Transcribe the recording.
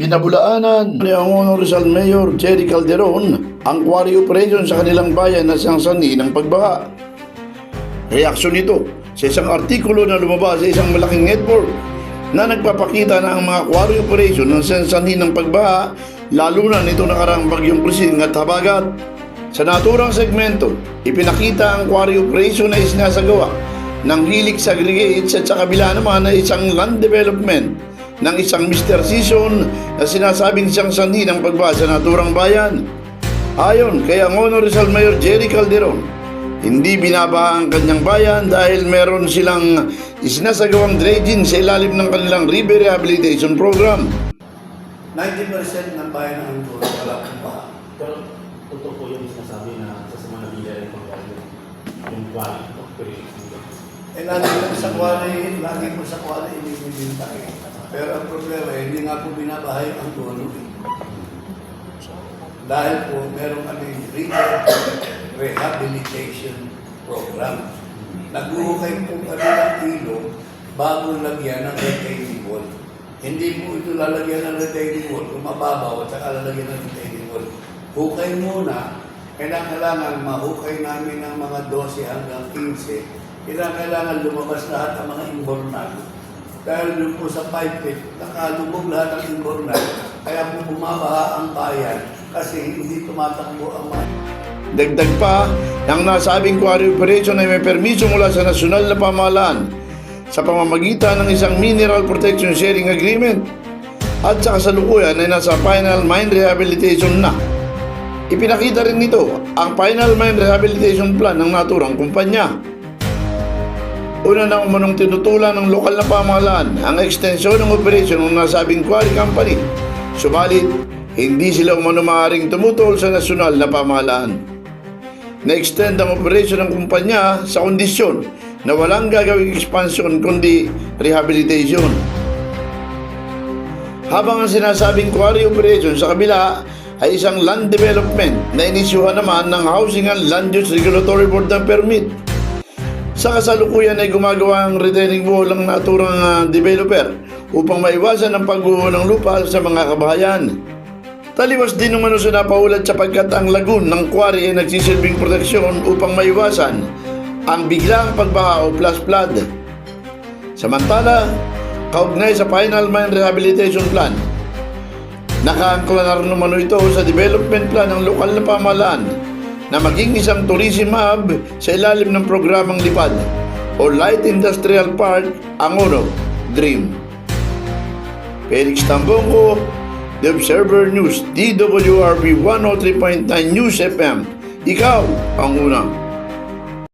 Pinabulaanan ni Angono Rizal Mayor Jerry Calderon ang quarry operation sa kanilang bayan na siyang sanhi ng pagbaha. Reaksyon nito sa isang artikulo na lumabas sa isang malaking network na nagpapakita na ang mga quarry operation ng sanhi ng pagbaha lalo na nito nakarang bagyong Krising at Habagat. Sa naturang segmento, ipinakita ang quarry operation na isinasagawa ng Helix Aggregates at sa kabila naman ay isang land development ng isang Mr. Season na sinasabing siyang sanhi ng pagbaha sa naturang bayan. Ayon kay Angono Rizal Mayor Jerry Calderon, hindi binabaha ang kanyang bayan dahil meron silang isinasagawang dredging sa ilalim ng kanilang river rehabilitation program. 90% ng bayan ng Antoro wala pong baha. Pero totoo po yung sinasabi na sa Manila rin pag yung quality of creation. Eh, lagi lang sa kwali, lagi po sa kwali inibibinta eh. Pero ang problema eh, hindi nga po binabahay ang eh. Dahil po meron kami rehabilitation program. Naghuhukay po kami ng ilog bago lagyan ng retaining wall. Hindi po ito lalagyan ng retaining wall kung mababaw at saka lalagyan ng retaining wall. Hukay muna, kailangan mahukay namin ng mga 12 hanggang 15. Kailangan lumabas lahat ang mga imbornal. Dahil doon po sa 5 feet, nakalubog lahat ang imbornal. Kaya po bumabaha ang bayan kasi hindi tumatakbo ang mga Dagdag pa, ang nasabing quarry operation ay may permiso mula sa nasyonal na pamahalaan sa pamamagitan ng isang Mineral Protection Sharing Agreement at sa kasalukuyan ay nasa final mine rehabilitation na. Ipinakita rin nito ang final mine rehabilitation plan ng naturang kumpanya. Una na umanong tinutulan ng lokal na pamahalaan ang ekstensyon ng operasyon ng nasabing quarry company. Subalit, hindi sila umano maaaring tumutol sa nasyonal na pamahalaan. Na-extend ang operasyon ng kumpanya sa kondisyon na walang gagawing expansion kundi rehabilitation. Habang ang sinasabing quarry operation sa kabila ay isang land development na inisyuhan naman ng Housing and Land Use Regulatory Board ng permit. Sa kasalukuyan ay gumagawa ang retaining wall ang naturang ah, developer upang maiwasan ang pagguho ng lupa sa mga kabahayan. Taliwas din naman sa napaulat sapagkat ang lagoon ng quarry ay nagsisilbing proteksyon upang maiwasan ang biglang pagbaha o flash flood. Samantala, kaugnay sa Final Mine Rehabilitation Plan, nakaangkla na rin umano ito sa development plan ng lokal na pamahalaan na maging isang tourism hub sa ilalim ng programang LIPAD o Light Industrial Park Angono Dream. Felix Tambongko, The Observer News, DWRB 103.9 News FM. Ikaw ang unang.